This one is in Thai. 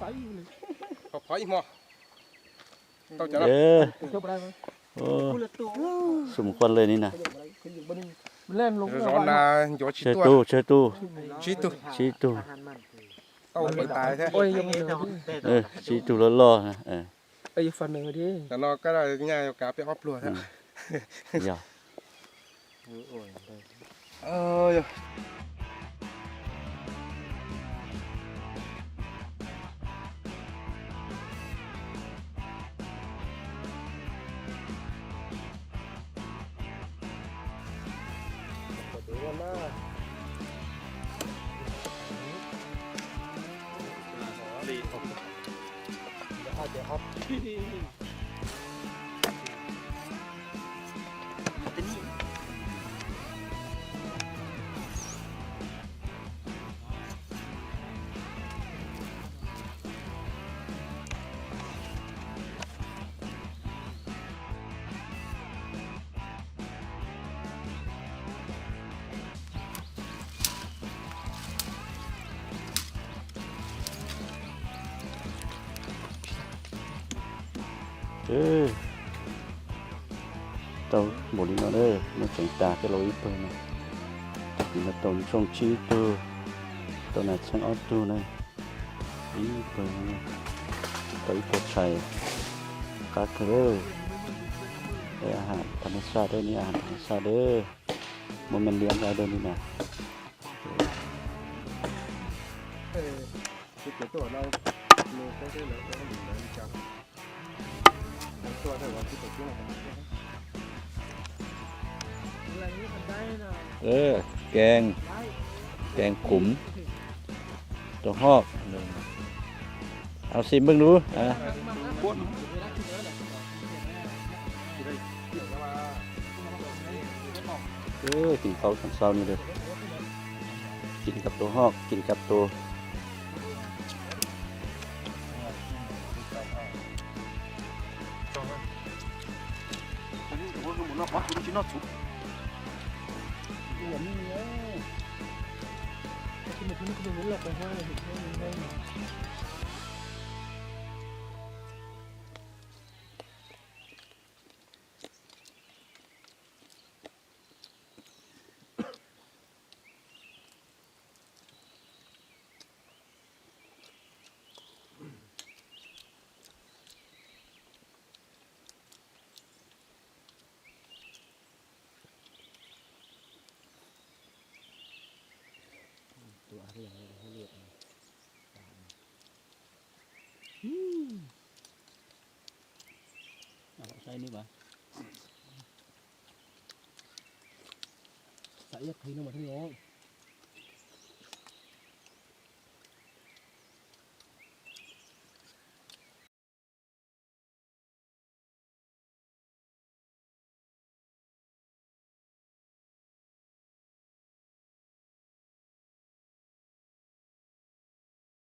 ขออีกหมอต้องจะรับเออจบได้ไหมโอ้สมควรเลยนี่นะขึ้นอยู่บนนี้มันเล่นลงร้อนนาโยชิเชิญตัวตู้เชิญตู้ชิตุชี้ตู้เอาไปตายแท้โอ้ยยังไม่ถึงเออชี้ตู้ล้อๆนะเออไอ้ฟันหนึ่งดิแต่นอกก็ได้ง่ายกาไปออฟปลัวแท้อ 大姐好嘿嘿 เด้อเต้าบุรีมาเด้อมันแข็งตาก็ลอยเปิดนะตีมาตรงช่องชี้ตัวตัวนั้นช่างออดตัวนะอีเปิดนะตัวอีกดใส่กาเกลือได้อาหารธรรมชาติได้นี่อาหารธรรมชาติเด้อมันมันเลี้ยงได้เด้อนี่นะเออคือตัวเราเโลก็ได้แล้วก็มีน้ำจัง ตัวเท่ว่าที่ตัวอะไรนี้มันได้นะเออ แกง แกงขุมตัวหอกเอาซิมเบิ่งดูอะเออกินเขาวตอนเช้านี่เลยกินกับตัวหอก กินกับตัว อย่างนี้เออที่มันที่มันหลอกไปห้าเลยเห็นไหมใส่นี่ปะใส่ยัดทีนึงมาที่น้อง